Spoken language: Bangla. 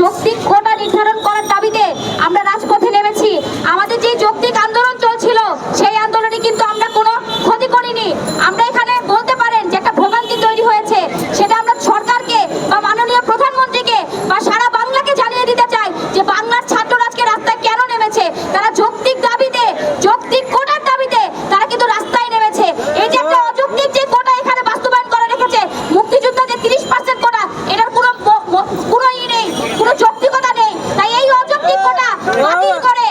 যৌক্তিক কোটা নির্ধারণ করার দাবিতে আমরা রাজপথে নেমেছি। আমাদের যে যৌক্তিক 거래